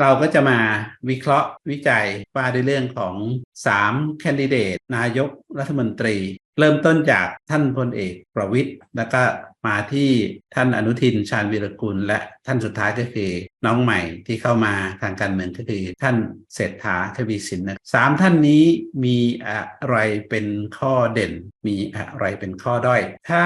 เราก็จะมาวิเคราะห์วิจัยว่าด้วยเรื่องของ 3 แคนดิเดต นายกรัฐมนตรี เริ่มต้นจากท่านพลเอกประวิทย์แล้วก็มาที่ท่านอนุทินชาญวีรกุล และท่านสุดท้ายก็คือน้องใหม่ที่เข้ามาทางการเมืองก็คือท่านเศรษฐาทวีสินนะสามท่านนี้มีอะไรเป็นข้อเด่น มีอะไรเป็นข้อด้อย ถ้า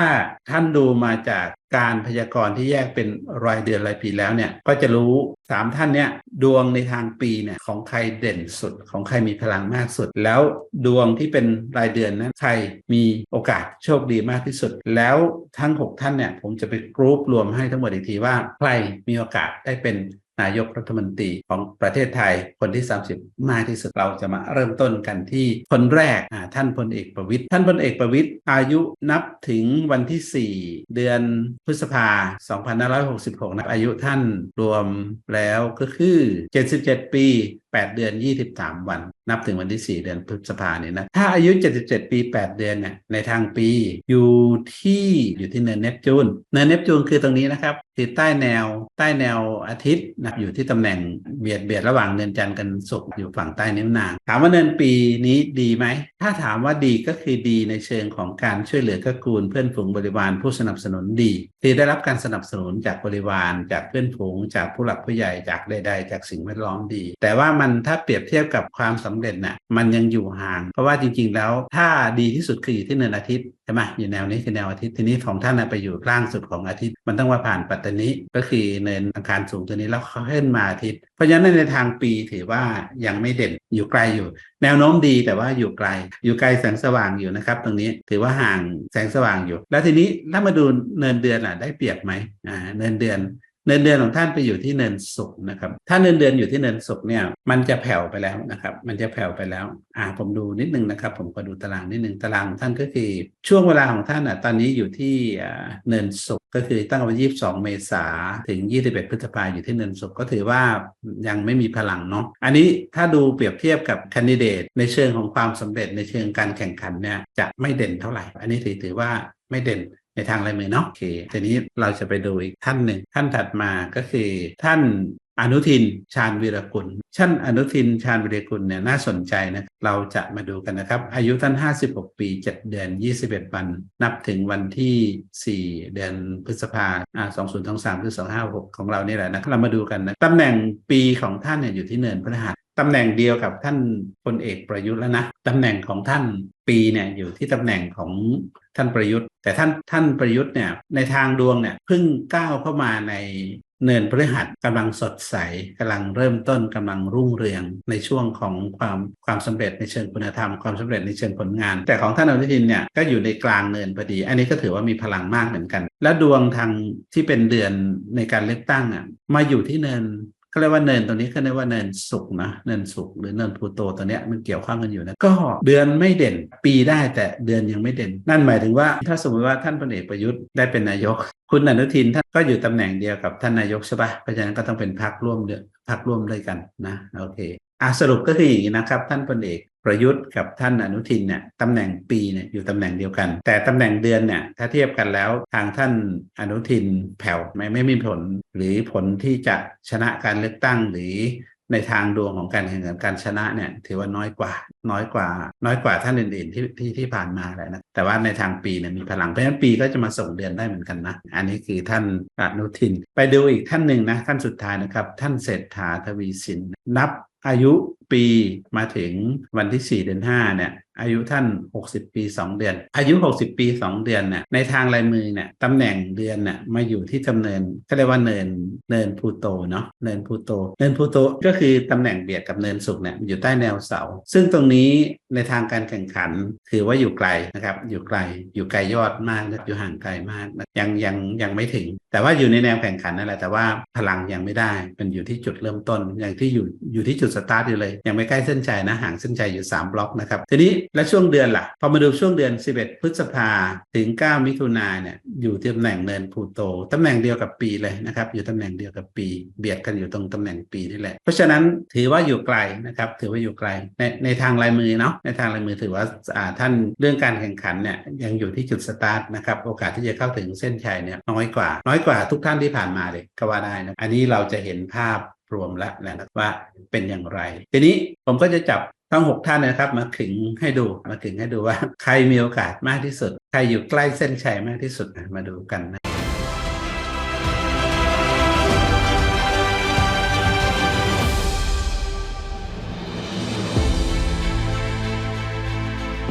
ท่านดูมาจาก การพยากรณ์ที่แยกเป็นรายเดือนรายปีแล้วเนี่ยก็จะรู้สามท่านเนี่ยดวงในทางปีเนี่ยของใครเด่นสุดของใครมีพลังมากสุด แล้วดวงที่เป็นรายเดือนนั้นใครมีโอกาสโชคดีมากที่สุด แล้วทั้ง 6 ท่านเนี่ยผมจะไปกรุ๊ปรวมให้ทั้งหมดอีกทีว่า ใครมีโอกาสได้เป็น นายกรัฐมนตรีของประเทศไทยคนที่ 30 มากที่สุดเราจะมาเริ่มต้นกันที่คนแรกท่านพลเอกประวิทย์ท่านพลเอกประวิทย์อายุนับถึงวันที่ 4 เดือนพฤษภา 2566นะอายุท่านรวมแล้วก็คือ 77 ปี 8 เดือน 23 วัน นับถึงวันที่ 4 เดือนพฤษภาเนี่ยนะ ถ้าอายุ 77 ปี 8 เดือนเนี่ยในทางปีอยู่ที่อยู่ที่เนินเนปจูนเนินเนปจูนคือตรงนี้นะครับคือใต้แนวใต้แนวอาทิตย์นะอยู่ที่ตำแหน่งเบียดเบียดระหว่างเนินจันทร์กันศุกร์อยู่ฝั่งใต้นิ้วนาง ถามว่าเนินปีนี้ดีไหม ถ้าถามว่าดีก็คือดีในเชิงของการช่วยเหลือกื้อกูลเพื่อนฝูงบริวารผู้สนับสนุนดีที่ได้รับการสนับสนุนจากบริวาร จากเพื่อนฝูง จากผู้หลักผู้ใหญ่จากใดๆ จากสิ่งแวดล้อมดี แต่ว่ามันถ้าเปรียบเทียบกับความสำเร็จนะ่ะมันยังอยู่ห่าง เพราะว่าจริง ๆ แล้วถ้าดีที่สุดคืออยู่ที่เนินอาทิตย์ใช่ไหมอยู่แนวนี้คือแนวอาทิตย์ทีนี้ของท่านไปอยู่ล่างสุดของอาทิตย์ มันต้องมาผ่านปัตตานีก็คือเนินอังคารสูงตัวนี้แล้วเขาขึ้นมาอาทิตย์ เพราะฉะนั้นในทางปีถือว่ายังไม่เด่นอยู่ไกลอยู่ แนวโน้มดีแต่ว่าอยู่ไกล อยู่ไกลแสงสว่างอยู่นะครับ ตรงนี้ถือว่าห่างแสงสว่างอยู่ แล้วทีนี้ถ้ามาดูเนินเดือนล่ะได้เปรียบไหมอ่าเนินเดือน เนินเดือนของท่านไปอยู่ที่เนินสุกนะครับถ้าเนินเดือนอยู่ที่เนินสุกเนี่ยมันจะแผ่วไปแล้วนะครับ มันจะแผ่วไปแล้วอ่าผมดูนิดนึงนะครับ ผมก็ดูตารางนิดนึงตารางท่านก็คือช่วงเวลาของท่านอะตอนนี้อยู่ที่เนินสุกก็คือตั้งแต่วันที่22 เมษาถึง 21 พฤษภาอยู่ที่เนินสุกก็ถือว่ายังไม่มีพลังเนาะอันนี้ถ้าดูเปรียบเทียบกับคนดิเดตในเชิงของความสำเร็จในเชิงการแข่งขันเนี่ยจะไม่เด่นเท่าไหร่ อันนี้ถือถือว่าไม่เด่น ในทางลายมือเนาะโอเคทีนี้เราจะไปดูอีกท่านหนึ่งท่านถัดมาก็คือท่านอนุทินชาญวีรกุลท่านอนุทินชาญวีรกุลเนี่ยน่าสนใจนะเราจะมาดูกันนะครับ อายุท่าน 56 ปี 7 เดือน 21 วัน นับถึงวันที่ 4 เดือนพฤษภาอ่า2023คือ256 ของเรานี่แหละนะเรามาดูกันนะตำแหน่งปีของท่านเนี่ยอยู่ที่เนินพฤหัส ตำแหน่งเดียวกับท่านพลเอกประยุทธ์แล้วนะตำแหน่งของท่านปีเนี่ยอยู่ที่ตำแหน่งของท่านประยุทธ์ แต่ท่านท่านประยุทธ์เนี่ยในทางดวงเนี่ยเพิ่งก้าวเข้ามาในเนินพฤหัสกำลังสดใสกำลังเริ่มต้นกำลังรุ่งเรืองในช่วงของความความสำเร็จในเชิงคุณธรรมความสำเร็จในเชิงผลงาน แต่ของท่านอนุทินเนี่ยก็อยู่ในกลางเนินพอดี อันนี้ก็ถือว่ามีพลังมากเหมือนกัน และดวงทางที่เป็นเดือนในการเลือกตั้งอะมาอยู่ที่เนิน เขาเรียกว่าเนินตรงนี้เขาเรียกว่าเนินสุกนะเนินสุกหรือเนินพูโตตัวเนี้ยมันเกี่ยวข้องกันอยู่นะก็เดือนไม่เด่นปีได้แต่เดือนยังไม่เด่น นั่นหมายถึงว่าถ้าสมมติว่าท่านพลเอกประยุทธ์ได้เป็นนายก คุณอนุทินท่านก็อยู่ตำแหน่งเดียวกับท่านนายกใช่ปะเพราะฉะนั้นก็ต้องเป็นพักร่วมเดือพักร่วมด้วยกันนะโอเคอะสรุปก็คืออย่างนี้นะครับ ท่านพลเอก ประยุทธ์กับท่านอนุทินเนี่ยตำแหน่งปีเนี่ยอยู่ตำแหน่งเดียวกัน แต่ตำแหน่งเดือนเนี่ยถ้าเทียบกันแล้วทางท่านอนุทินแผ่วไม่ไม่มีผล หรือผลที่จะชนะการเลือกตั้งหรือในทางดวงของการแข่งขันการชนะเนี่ยถือว่าน้อยกว่า น้อยกว่า น้อยกว่าท่านอื่นๆที่ที่ที่ผ่านมาแหละนะแต่ว่าในทางปีเนี่ยมีพลังเพราะฉะนั้นปีก็จะมาส่งเดือนได้เหมือนกันนะ อันนี้คือท่านอนุทิน ไปดูอีกท่านหนึ่งนะ ท่านสุดท้ายนะครับ ท่านเศรษฐาทวีสินนับอายุ ปีมาถึงวันที่ 4 เดือน5เนี่ยอายุท่าน 60 ปี 2 เดือน อายุ 60 ปี 2 เดือนเนี่ยในทางลายมือเนี่ยตำแหน่งเดือนเนี่ยมาอยู่ที่ตำเนินก็เรียกว่าเนินเนินพูโตเนาะเนินพูโต เนินพูโตก็คือตำแหน่งเบียดกับเนินสุกเนี่ยอยู่ใต้แนวเสา ซึ่งตรงนี้ในทางการแข่งขันถือว่าอยู่ไกลนะครับอยู่ไกลอยู่ไกลยอดมากอยู่ห่างไกลมากยังยังยังไม่ถึง แต่ว่าอยู่ในแนวแข่งขันนั่นแหละแต่ว่าพลังยังไม่ได้มันอยู่ที่จุดเริ่มต้นอย่างที่อยู่อยู่ที่จุดสตาร์ทอยู่เลยยังไม่ใกล้เส้นชัยนะห่างเส้นชัยอยู่ 3 บล็อกนะครับทีนี้และช่วงเดือนล่ะ พอมาดูช่วงเดือน 11 พฤษภาถึง 9 มิถุนาเนี่ยอยู่ที่ตำแหน่งเนินพูโตตำแหน่งเดียวกับปีเลยนะครับอยู่ตำแหน่งเดียวกับปี เบียดกันอยู่ตรงตำแหน่งปีนี่แหละ เพราะฉะนั้นถือว่าอยู่ไกลนะครับถือว่าอยู่ไกลในในทางลายมือเนาะในทางลายมือถือว่าท่านเรื่องการแข่งขันเนี่ยยังอยู่ที่จุดสตาร์ทนะครับโอกาสที่จะเข้าถึงเส้นชัยเนี่ยน้อยกว่า น้อยกว่าทุกท่านที่ผ่านมาเลยก็ว่าได้นะอันนี้เราจะเห็นภาพ รวมแล้วนะครับว่าเป็นอย่างไร ทีนี้ผมก็จะจับทั้ง 6 ท่านนะครับมาขึงให้ดูมาขึงให้ดูว่า ใครมีโอกาสมากที่สุด ใครอยู่ใกล้เส้นชัยมากที่สุดนะมาดูกันนะ